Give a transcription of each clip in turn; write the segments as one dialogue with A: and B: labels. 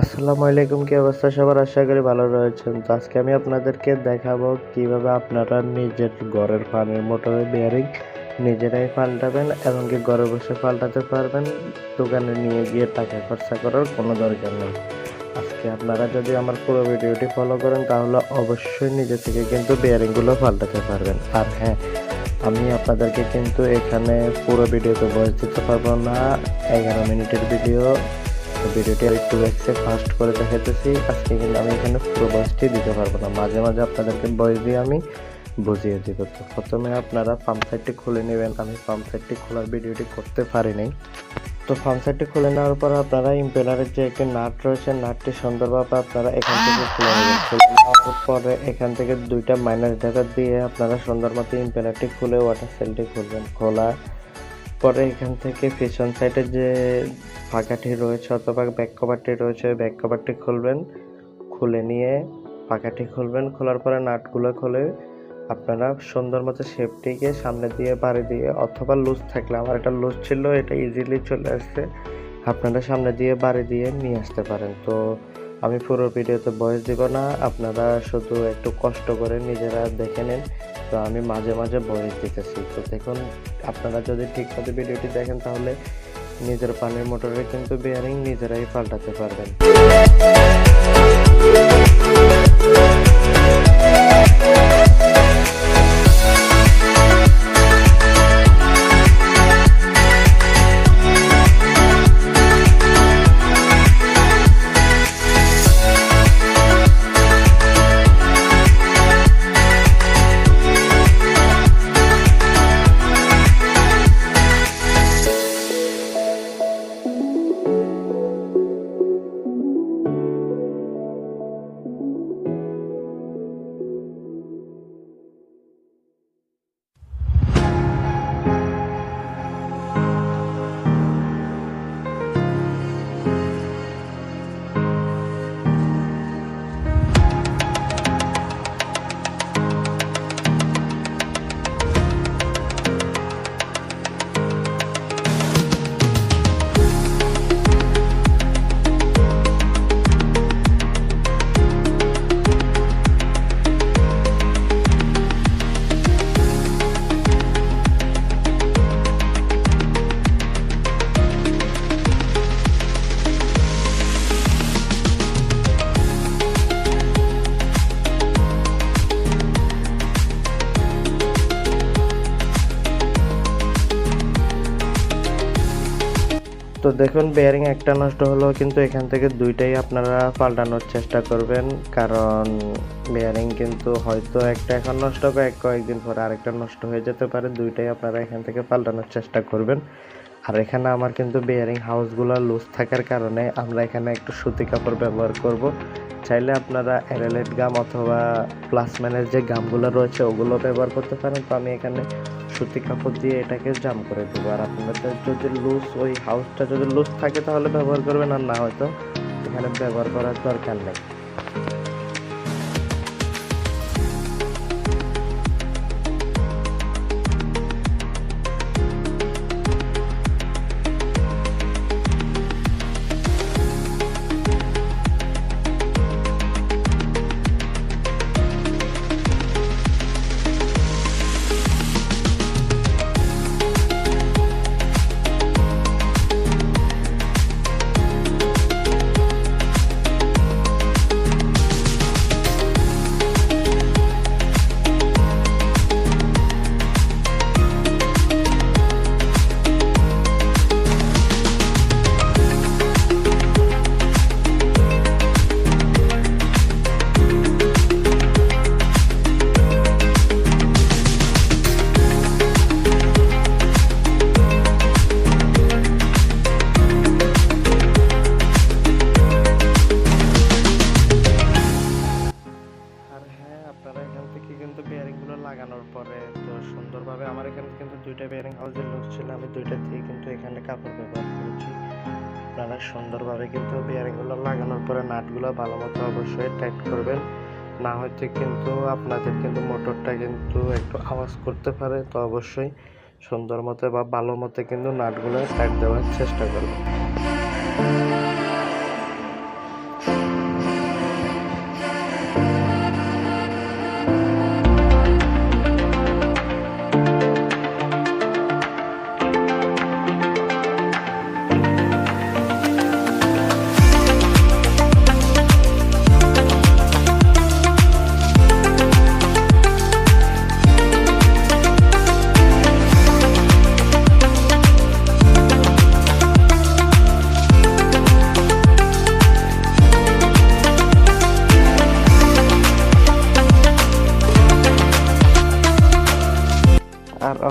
A: আসসালামু আলাইকুম, কি অবস্থা? সবার আশা করি ভালো রয়েছেন। তো আজকে আমি আপনাদেরকে দেখাবো কীভাবে আপনারা নিজের ঘরের পানির মোটরের বেয়ারিং নিজেরাই পাল্টাবেন এবং কি ঘরে বসে পাল্টাতে পারবেন। দোকানে নিয়ে গিয়ে টাকা খরচা করার কোনো দরকার নেই। আজকে আপনারা যদি আমার পুরো ভিডিওটি ফলো করেন, তাহলে অবশ্যই নিজে থেকে কিন্তু বেয়ারিংগুলো পাল্টাতে পারবেন। আর হ্যাঁ আমি আপনাদেরকে কিন্তু এখানে পুরো ভিডিওতে বয়স দিতে পারব না। এগারো মিনিটের ভিডিও ভিডিওটি একটু দেখছে ফাস্ট করে দেখাতেছি আজকে কিন্তু আমি এখানে পুরো বয়সটি দিতে পারব না। মাঝে মাঝে আপনাদেরকে বয়স দিয়ে আমি বুঝিয়ে দিব তো প্রথমে আপনারা পাম্প সাইডটি খুলে নেবেন। আমি পাম্প সাইডটি খোলার ভিডিওটি করতে পারিনি তো পাম্প সাইডটি খুলে নেওয়ার পর আপনারা ইম্পেলারের যে একটি নাট রয়েছে, নাটটি সুন্দরভাবে আপনারা এখান থেকে খুলে নেবেন। খুলে নেওয়ার পরে এখান থেকে দুইটা মাইনাস ঢাকা দিয়ে আপনারা সুন্দর মতো ইম্পেলারটি খুলে ওয়াটার সেলটি খুলবেন। খোলা পরে এখান থেকে পিছন সাইডে যে ফাঁকাটি রয়েছে অথবা ব্যাক কভারটি রয়েছে ব্যাক কভারটি খুলবেন। খুলে নিয়ে পাকাটি খুলবেন। খোলার পরে নাটগুলো খুলে আপনারা সুন্দর মতো শেপটিকে সামনে দিয়ে, বাড়ি দিয়ে অথবা লুজ থাকলে, আমার এটা লুজ ছিল, এটা ইজিলি চলে আসছে। আপনারা সামনে দিয়ে, বাড়ি দিয়ে নিয়ে আসতে পারেন। তো আমি পুরো ভিডিওতে বয়স দিব না, আপনারা শুধু একটু কষ্ট করে নিজেরা দেখে নেন। তো আমি মাঝে মাঝে বয়স দিতেছি। তো দেখুন, আপনারা যদি ঠিকমতো ভিডিওটি দেখেন, তাহলে নিজের পানির মোটরে কিন্তু বেয়ারিং নিজেরাই পাল্টাতে পারবেন। দেখুন বেয়ারিং একটা নষ্ট হলেও কিন্তু এখান থেকে দুইটাই আপনারা পাল্টানোর চেষ্টা করবেন। কারণ বেয়ারিং কিন্তু হয়তো একটা এখন নষ্ট, কয়েক, কয়েকদিন পরে আরেকটা নষ্ট হয়ে যেতে পারে। দুইটাই আপনারা এখান থেকে পাল্টানোর চেষ্টা করবেন। আর এখানে আমার কিন্তু বেয়ারিং হাউসগুলো লুজ থাকার কারণে আমরা এখানে একটু সুতি কাপড় ব্যবহার করব। চাইলে আপনারা এরেলেট গাম অথবা প্লাসম্যানের যে গামগুলো রয়েছে, ওগুলো ব্যবহার করতে পারেন। তো আমি এখানে সুতি কাপড় দিয়ে এটাকে জাম করে দেবো। আর আপনাদের যদি লুজ ওই হাউসটা যদি লুজ থাকে তাহলে ব্যবহার করবেন আর না হয়তো এখানে ব্যবহার করার দরকার নেই। দুইটা বেয়ারিং হাউসের লুজ ছিল, আমি দুইটা দিয়ে কিন্তু এখানে কাপড় ব্যবহার করেছি। আপনারা সুন্দরভাবে কিন্তু বেয়ারিংগুলো লাগানোর পরে নাটগুলো ভালো মতো অবশ্যই টাইট করবেন। না হয়তো কিন্তু আপনাদের কিন্তু মোটরটা কিন্তু একটু আওয়াজ করতে পারে, তো অবশ্যই সুন্দর মতো বা ভালো মতো কিন্তু নাটগুলো টাইট দেওয়ার চেষ্টা করবেন।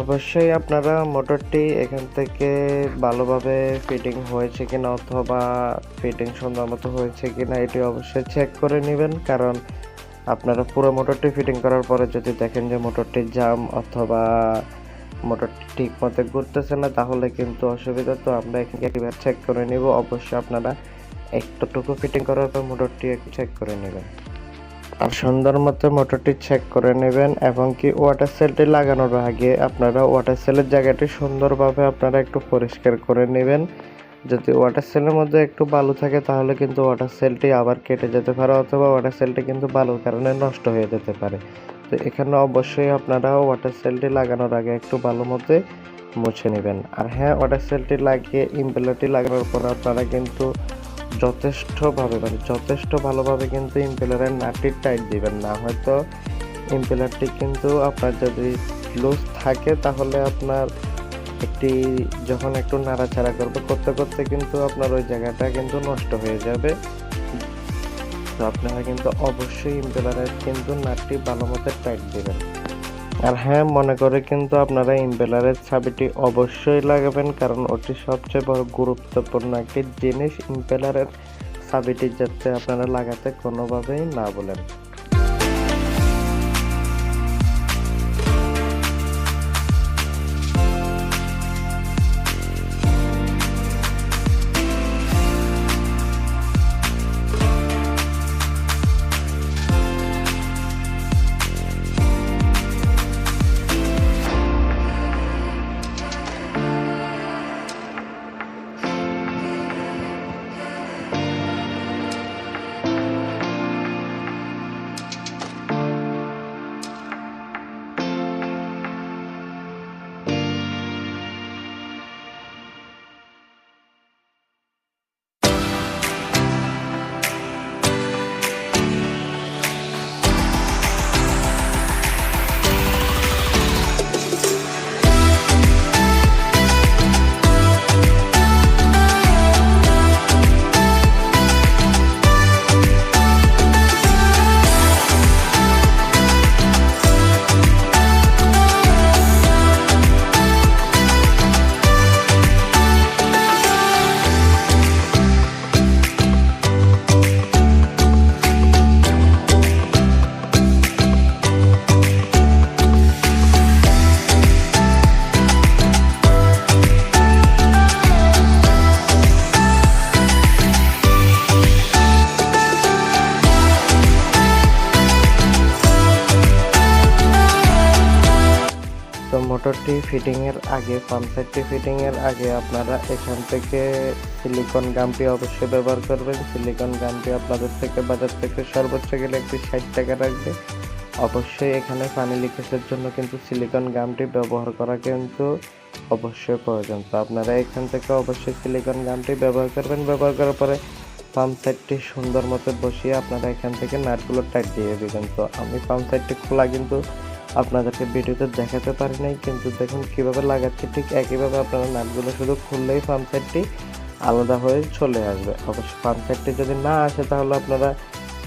A: অবশ্যই আপনারা মোটরটি এখান থেকে ভালোভাবে ফিটিং হয়েছে কিনা অথবা ফিটিং সুন্দর মতো হয়েছে কিনা এটি অবশ্যই চেক করে নেবেন। কারণ আপনারা পুরো মোটরটি ফিটিং করার পরে যদি দেখেন যে মোটরটি জাম অথবা মোটরটি ঠিক মতো ঘুরতেছে না, তাহলে কিন্তু অসুবিধা। তো আমরা এখানে একবার চেক করে নিব। অবশ্যই আপনারা একটুটুকু ফিটিং করার পর মোটরটি একটু চেক করে নেবেন। আর সুন্দর মতো মোটরটি চেক করে নেবেন এবং কি ওয়াটার সেলটি লাগানোর আগে আপনারা ওয়াটার সেলের জায়গাটি সুন্দরভাবে আপনারা একটু পরিষ্কার করে নেবেন। যদি ওয়াটার সেলের মধ্যে একটু বালু থাকে তাহলে কিন্তু ওয়াটার সেলটি আবার কেটে যেতে পারে অথবা ওয়াটার সেলটি কিন্তু বালুর কারণে নষ্ট হয়ে যেতে পারে। তো এখানে অবশ্যই আপনারা ওয়াটার সেলটি লাগানোর আগে একটু ভালো মতো মুছে নেবেন। আর হ্যাঁ ওয়াটার সেলটি লাগিয়ে ইম্পেলারটি লাগানোর পর আপনারা কিন্তু যথেষ্টভাবে মানে যথেষ্ট ভালোভাবে কিন্তু ইম্পেলারের নাটটি টাইট দিবেন না। হয়তো ইম্পেলারটি কিন্তু আপনার যদি লুজ থাকে, তাহলে আপনার একটি যখন একটু নাড়াচাড়া করবে, করতে করতে কিন্তু আপনার ওই জায়গাটা কিন্তু নষ্ট হয়ে যাবে। তো আপনারা কিন্তু অবশ্যই ইম্পেলারের কিন্তু নাটটি ভালো মতো টাইট দিবেন। আর হ্যাঁ মনে করে কিন্তু আপনারা ইম্পেলারের ছাবিটি অবশ্যই লাগাবেন, কারণ ওটি সবচেয়ে বড় গুরুত্বপূর্ণ একটি জিনিস ইম্পেলারের ছাবিটি যাতে আপনারা লাগাতে কোনোভাবেই না বলেন। মোটরটি ফিটিং এর আগে পাম্প সেটটি ফিটিং এর আগে আপনারা এখান থেকে সিলিকন গামটি অবশ্যই ব্যবহার করবেন। সিলিকন গামটি আপনাদের থেকে বাজার থেকে সর্বোচ্চ গেলে একটি ষাট টাকা রাখবে। অবশ্যই এখানে পানি লিকেজের জন্য কিন্তু সিলিকন গামটি ব্যবহার করা কিন্তু অবশ্যই প্রয়োজন। তো আপনারা এখান থেকে অবশ্যই সিলিকন গামটি ব্যবহার করবেন। ব্যবহার করার পরে পাম্প সেটটি সুন্দর মতো বসিয়ে আপনারা এখান থেকে নাটগুলো টাইট দিয়ে দিবেন। তো আমি পাম্প সেটটি খোলা কিন্তু আপনাদেরকে ভিডিওতে দেখাতে পারি নাই, কিন্তু দেখুন কীভাবে লাগাচ্ছি, ঠিক একইভাবে আপনারা নাটগুলো শুধু খুললেই পাম্প সেটটি আলাদা হয়ে চলে আসবে। অবশ্য পাম্প সেটটি যদি না আসে, তাহলে আপনারা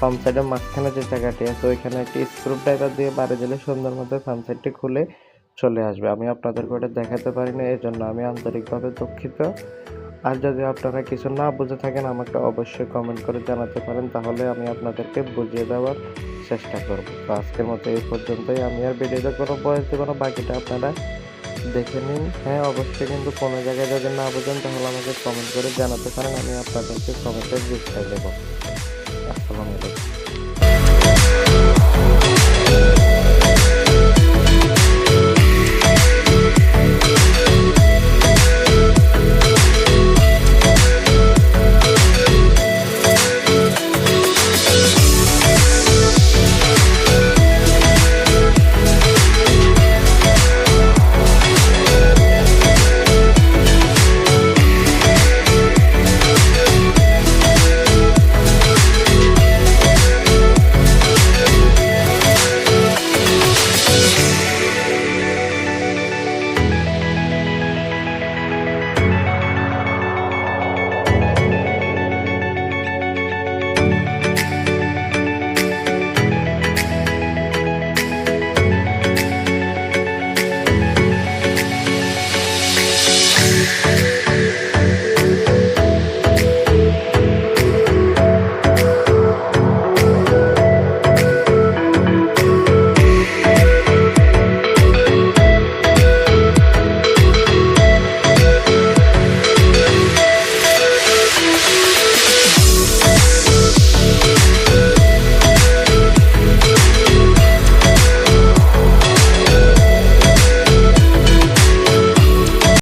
A: পাম্প সেটের মাঝখানে যে জায়গাটি আছে, ওইখানে একটি স্ক্রু ড্রাইভার দিয়ে বাড়ি দিলে সুন্দর মতো পাম্প সেটটি খুলে চলে আসবে। আমি আপনাদেরকে ওটা দেখাতে পারি না এর জন্য আমি আন্তরিকভাবে দুঃখিত। আর যদি আপনারা কিছু না বুঝে থাকেন, আমাকে অবশ্যই কমেন্ট করে জানাতে পারেন। তাহলে আমি আপনাদেরকে বুঝিয়ে দেওয়ার চেষ্টা করব। তো আজকের মতো এই পর্যন্তই। আমি আর ভিডিওতে কোনো বয়স দেবো না। বাকিটা আপনারা দেখে নিন। হ্যাঁ অবশ্যই কিন্তু কোনো জায়গায় যদি না বুঝেন, তাহলে আমাকে কমেন্ট করে জানাতে পারেন। আমি আপনাদেরকে কমেন্টের রিপ্লাই দেবো।